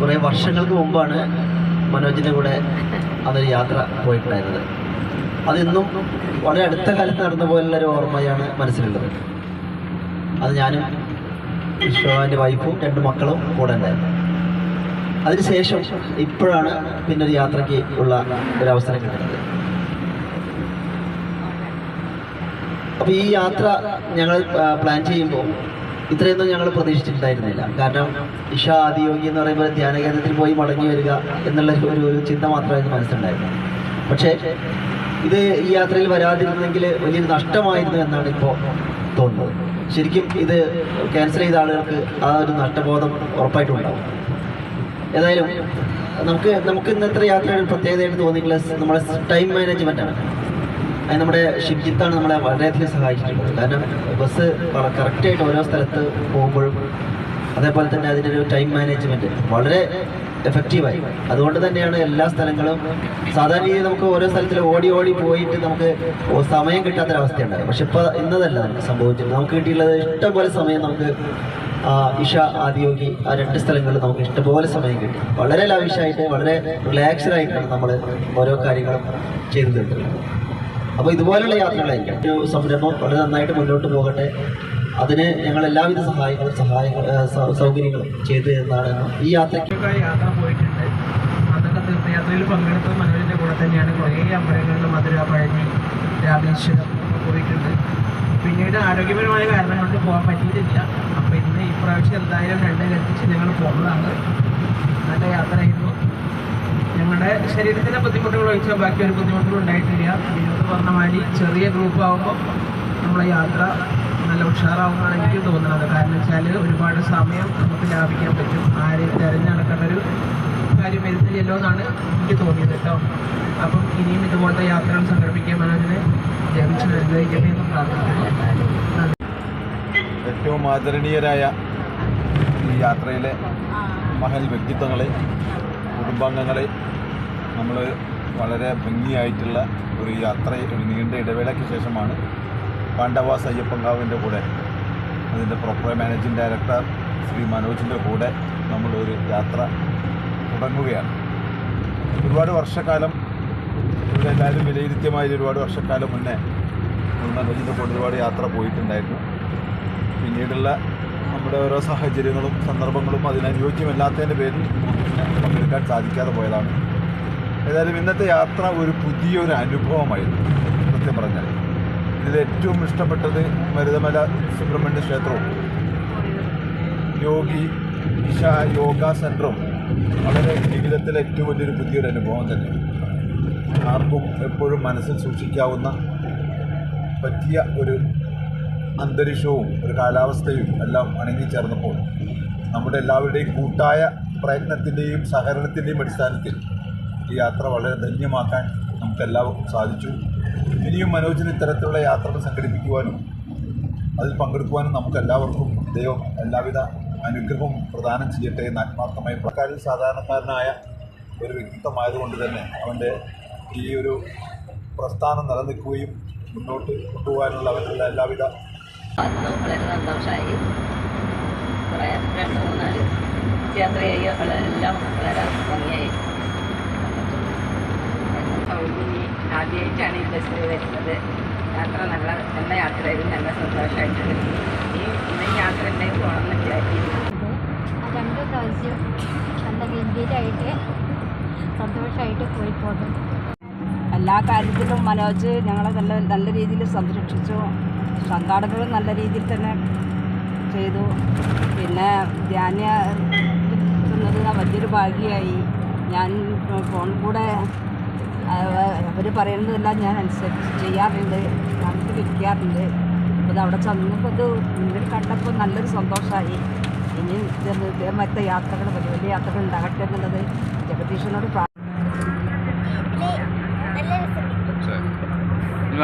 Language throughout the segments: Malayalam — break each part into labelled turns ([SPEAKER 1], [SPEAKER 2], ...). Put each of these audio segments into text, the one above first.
[SPEAKER 1] കുറേ വർഷങ്ങൾക്ക് മുമ്പാണ് മനോജിന്റെ കൂടെ അതൊരു യാത്ര പോയിട്ടുണ്ടായിരുന്നത്. അതിന്നും വളരെ അടുത്ത കാലത്ത് നടന്ന പോലുള്ള ഒരു ഓർമ്മയാണ് മനസ്സിലുള്ളത്. അത് ഞാനും വിശ്വന്റെ വൈഫും രണ്ട് മക്കളും കൂടെ ഉണ്ടായിരുന്നു. അതിനുശേഷം ഇപ്പോഴാണ് പിന്നെ ഒരു യാത്രയ്ക്ക് ഉള്ള ഒരു അവസരം കിട്ടുന്നത്. അപ്പോൾ ഈ യാത്ര ഞങ്ങൾ പ്ലാൻ ചെയ്യുമ്പോൾ ഇത്രയൊന്നും ഞങ്ങൾ പ്രതീക്ഷിച്ചിട്ടുണ്ടായിരുന്നില്ല. കാരണം ഇഷ ആദിയോഗി എന്ന് പറയുമ്പോൾ ധ്യാന കേന്ദ്രത്തിൽ പോയി മടങ്ങി വരിക എന്നുള്ള ഒരു ഒരു ചിന്ത മാത്രമായിരുന്നു മനസ്സിലുണ്ടായിരുന്നു പക്ഷേ ഇത് ഈ യാത്രയിൽ വരാതിരുന്നെങ്കിൽ വലിയൊരു നഷ്ടമായിരുന്നു എന്നാണ് ഇപ്പോൾ തോന്നുന്നത്. ശരിക്കും ഇത് ക്യാൻസൽ ചെയ്ത ആളുകൾക്ക് ആ ഒരു നഷ്ടബോധം ഉറപ്പായിട്ടുണ്ടാവും. ഏതായാലും നമുക്ക് നമുക്ക് ഇന്നത്തെ യാത്രയുടെ പ്രത്യേകതയായിട്ട് തോന്നിയിട്ടുള്ള നമ്മുടെ ടൈം മാനേജ്മെന്റ് ആണ്. അത് നമ്മുടെ ഷിജിത്താണ് നമ്മളെ വളരെയധികം സഹായിച്ചിട്ടുള്ളത്. കാരണം ബസ് കറക്റ്റായിട്ട് ഓരോ സ്ഥലത്ത് പോകുമ്പോഴും അതേപോലെ തന്നെ അതിന്റെ ഒരു ടൈം മാനേജ്മെന്റ് വളരെ എഫക്റ്റീവായി. അതുകൊണ്ട് തന്നെയാണ് എല്ലാ സ്ഥലങ്ങളും സാധാരണ രീതിയിൽ നമുക്ക് ഓരോ സ്ഥലത്തിൽ ഓടി ഓടി പോയിട്ട് നമുക്ക് സമയം കിട്ടാത്തൊരവസ്ഥയുണ്ടാകും പക്ഷെ ഇപ്പോൾ ഇന്നതല്ല നമുക്ക് സംഭവിച്ചത്. നമുക്ക് കിട്ടിയുള്ളത് ഇഷ്ടംപോലെ സമയം നമുക്ക് ഇഷ ആദിയോഗി ആ രണ്ട് സ്ഥലങ്ങളിൽ നമുക്ക് ഇഷ്ടംപോലെ സമയം കിട്ടി. വളരെ ലാവിഷായിട്ട് വളരെ റിലാക്സ്ഡ് ആയിട്ടാണ് നമ്മൾ ഓരോ കാര്യങ്ങളും ചെയ്തു തീർക്കുന്നത് അപ്പോൾ ഇതുപോലെയുള്ള യാത്രകളായിരിക്കാം. ഒരു സംരംഭം വളരെ നന്നായിട്ട് മുന്നോട്ട് പോകട്ടെ. അതിന് ഞങ്ങൾ എല്ലാവിധ സഹായങ്ങളും സഹായങ്ങൾ സൗകര്യങ്ങളും ചെയ്തു തരുന്നതാണ് ഈ യാത്രയ്ക്ക്
[SPEAKER 2] യാത്ര പോയിട്ടുണ്ട്. അതൊക്കെ തീർത്ഥയാത്രയിൽ പങ്കെടുത്ത മനോജിന്റെ കൂടെ തന്നെയാണ്. കുറേ അമ്പലങ്ങളിൽ മധുര പഴനി രാമേശ്വരം പോയിട്ടുണ്ട്. പിന്നീട് ആരോഗ്യപരമായ കാരണം കൊണ്ട് പോകാൻ പറ്റിയിട്ടില്ല. അപ്പോൾ ഇന്ന് ഇപ്രാവശ്യം എന്തായാലും രണ്ട് കൽപ്പിച്ച് ഞങ്ങൾ പോകുന്നതാണ്. നല്ല യാത്രയായിരുന്നു. ഞങ്ങളുടെ ശരീരത്തിന്റെ ബുദ്ധിമുട്ടുകൾ ഒഴിച്ചാൽ ബാക്കി ഒരു ബുദ്ധിമുട്ടുകൾ ഉണ്ടായിട്ടില്ല. വിനോദ് മാതിരി ചെറിയ ഗ്രൂപ്പ് ആകുമ്പോൾ നമ്മളെ യാത്ര നല്ല ഉഷാറാവുമെന്നാണ് എനിക്ക് തോന്നുന്നത്. കാരണം വെച്ചാൽ ഒരുപാട് സമയം നമുക്ക് ലാഭിക്കാൻ പറ്റും. ആരെയും തിരഞ്ഞെടുക്കേണ്ട ഒരു കാര്യം വരുന്നില്ലല്ലോ എന്നാണ് എനിക്ക് തോന്നിയത് കേട്ടോ. അപ്പം ഇനിയും ഇതുപോലത്തെ യാത്രകൾ സംഘടിപ്പിക്കാൻ അതിനെ ജനിച്ചു അനുഗ്രഹിക്കട്ടെ എന്ന് പ്രാർത്ഥിക്കുന്നു.
[SPEAKER 3] ഏറ്റവും ആദരണീയരായ ഈ യാത്രയിലെ മഹൽ വ്യക്തിത്വങ്ങളെ കുടുംബാംഗങ്ങളെ നമ്മൾ വളരെ ഭംഗിയായിട്ടുള്ള ഒരു യാത്ര ഒരു നീണ്ട ഇടവേളയ്ക്ക് ശേഷമാണ് പാണ്ഡവാസ് അയ്യപ്പങ്കാവിന്റെ കൂടെ അതിന്റെ പ്രോപ്പർ മാനേജിംഗ് ഡയറക്ടർ ശ്രീ മനോജിന്റെ കൂടെ നമ്മളൊരു യാത്ര തുടങ്ങുകയാണ്. ഒരുപാട് വർഷക്കാലം ഇവിടെ എല്ലാവരും വിലയിരുത്തിയമായി ഒരുപാട് വർഷക്കാലം മുന്നേ മനോജിന്റെ കൂടെ ഒരുപാട് യാത്ര പോയിട്ടുണ്ടായിരുന്നു. പിന്നീടുള്ള നമ്മുടെ ഓരോ സാഹചര്യങ്ങളും സന്ദർഭങ്ങളും അതിനനുയോജ്യമല്ലാത്തതിന്റെ പേരിൽ പങ്കെടുക്കാൻ സാധിക്കാതെ പോയതാണ്. ഏതായാലും ഇന്നത്തെ യാത്ര ഒരു പുതിയൊരു അനുഭവമായിരുന്നു സത്യം പറഞ്ഞാൽ. ഇതിൽ ഏറ്റവും ഇഷ്ടപ്പെട്ടത് മരുതമല സുബ്രഹ്മണ്യ ക്ഷേത്രവും യോഗി ഇഷ യോഗ സെന്ററും വളരെ ജീവിതത്തിൽ ഏറ്റവും വലിയൊരു പുതിയൊരു അനുഭവം തന്നെ ആർക്കും എപ്പോഴും മനസ്സിൽ സൂക്ഷിക്കാവുന്ന പറ്റിയ ഒരു അന്തരീക്ഷവും ഒരു കാലാവസ്ഥയും എല്ലാം അണങ്ങിച്ചേർന്നപ്പോൾ നമ്മുടെ എല്ലാവരുടെയും കൂട്ടായ പ്രയത്നത്തിന്റെയും സഹകരണത്തിന്റെയും അടിസ്ഥാനത്തിൽ ഈ യാത്ര വളരെ ധന്യമാക്കാൻ നമുക്ക് എല്ലാവർക്കും സാധിച്ചു. ഇനിയും മനോജിന് ഇത്തരത്തിലുള്ള യാത്രകൾ സംഘടിപ്പിക്കുവാനും അതിൽ പങ്കെടുക്കുവാനും നമുക്ക് എല്ലാവർക്കും ദൈവം എല്ലാവിധ അനുഗ്രഹവും പ്രദാനം ചെയ്യട്ടെ എന്ന് ആത്മാർത്ഥമായി പ്രക്കാരിൽ സാധാരണക്കാരനായ ഒരു വ്യക്തിത്വമായതുകൊണ്ട് തന്നെ അവന്റെ ഈ ഒരു പ്രസ്ഥാനം നിലനിൽക്കുകയും മുന്നോട്ട് കൊണ്ടുപോകാനുള്ള അവരുടെ എല്ലാവിധ
[SPEAKER 4] വളരെ സന്തോഷമായി. കുറേ മൂന്നാൽ ചെയ്യുക എല്ലാം വളരെ ഭംഗിയായി. ആദ്യമായിട്ടാണ് ഈ ബസ്സിൽ വരുന്നത്. യാത്ര നല്ല നല്ല യാത്രയായിരുന്നു. നല്ല സന്തോഷമായിട്ടുണ്ട്. ഈ ഇന്ന് യാത്ര ഉണ്ടെങ്കിൽ പോകണമെന്ന് വിചാരിക്കുന്നു.
[SPEAKER 5] രണ്ട് പ്രാവശ്യം? നല്ല ഗംഭീരമായിട്ട് സന്തോഷമായിട്ട് പോയി പോന്നു
[SPEAKER 6] എല്ലാ കാര്യത്തിലും മനോജ് ഞങ്ങളെ നല്ല നല്ല രീതിയിൽ സംരക്ഷിച്ചു. സംഘാടകരും നല്ല രീതിയിൽ തന്നെ ചെയ്തു. പിന്നെ ധ്യാന എത്തുന്നത് വലിയൊരു ഭാഗ്യമായി. ഞാൻ ഫോൺ കൂടെ അവർ പറയുന്നതെല്ലാം ഞാൻ അനുസരിച്ച് ചെയ്യാറുണ്ട്. നമുക്ക് വിൽക്കാറുണ്ട്. അപ്പോൾ അത് അവിടെ ചെന്നപ്പോൾ ഇത് മുന്നിൽ കണ്ടപ്പോൾ നല്ലൊരു സന്തോഷമായി ഇനി മറ്റേ യാത്രകൾ വലിയ വലിയ യാത്രകൾ ഉണ്ടാകട്ടെ എന്നുള്ളത് ജഗദീശനോട് പ്രാർത്ഥിക്കുന്നു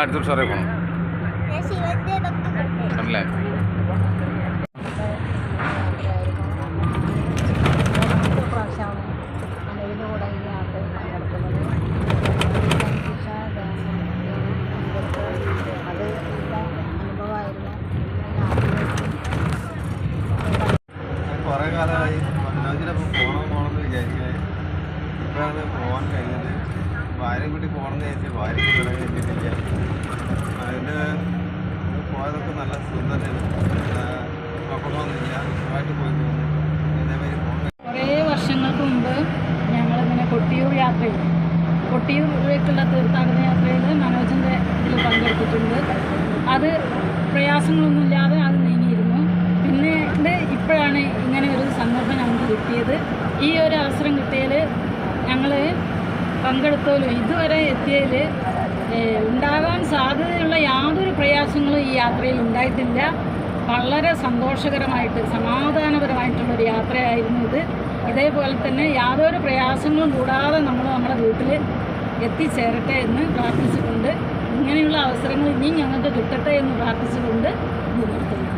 [SPEAKER 7] അടുത്ത പോകണം അല്ലേ
[SPEAKER 5] പ്രാവശ്യമാണ് മനോജിന്റെ കൂടെ ഈ യാത്ര പങ്കെടുക്കുന്നത് അത് നല്ല അനുഭവമായിരുന്നു
[SPEAKER 3] കുറേ കാലമായി മനോജിനൊപ്പം പോകണം പോകണമെന്ന്
[SPEAKER 8] ഇപ്പോഴാണ് പോകാൻ കഴിഞ്ഞത് ഭാര്യ കൂടി പോകണം എന്ന് വിചാരിച്ചു ഭാര്യ കൂടെ കഴിഞ്ഞിട്ടില്ല. അതിന് പോയതൊക്കെ നല്ല സുന്ദരമാണ് കുഴപ്പമൊന്നുമില്ല സുഖമായിട്ട് പോയി പോകുന്നു.
[SPEAKER 9] കുറേ വർഷങ്ങൾക്ക് മുമ്പ് ഞങ്ങളിങ്ങനെ കൊട്ടിയൂർ യാത്രയിൽ കൊട്ടിയൂരിലേക്കുള്ള തീർത്ഥാടന യാത്രയിൽ മനോജിന്റെ ഇതിൽ പങ്കെടുത്തിട്ടുണ്ട്. അത് പ്രയാസങ്ങളൊന്നുമില്ലാതെ അത് നീങ്ങിയിരുന്നു. പിന്നെ ഇപ്പോഴാണ് ഇങ്ങനെ ഒരു സന്ദർഭം ഞങ്ങൾക്ക് കിട്ടിയത്. ഈ ഒരു അവസരം കിട്ടിയതിൽ ഞങ്ങൾ പങ്കെടുത്തോലും. ഇതുവരെ എത്തിയതിൽ ഉണ്ടാകാൻ സാധ്യതയുള്ള യാതൊരു പ്രയാസങ്ങളും ഈ യാത്രയിൽ ഉണ്ടായിട്ടില്ല. വളരെ സന്തോഷകരമായിട്ട് സമാധാനപരമായിട്ടുള്ളൊരു യാത്രയായിരുന്നു ഇത്. ഇതേപോലെ തന്നെ യാതൊരു പ്രയാസങ്ങളും കൂടാതെ നമ്മൾ നമ്മുടെ വീട്ടിൽ എത്തിച്ചേരട്ടെ എന്ന് പ്രാർത്ഥിച്ചിട്ടുണ്ട്. ഇങ്ങനെയുള്ള അവസരങ്ങൾ ഇനിയും ഞങ്ങൾക്ക് കിട്ടട്ടെ എന്ന് പ്രാർത്ഥിച്ചുകൊണ്ട് നിർത്തുന്നു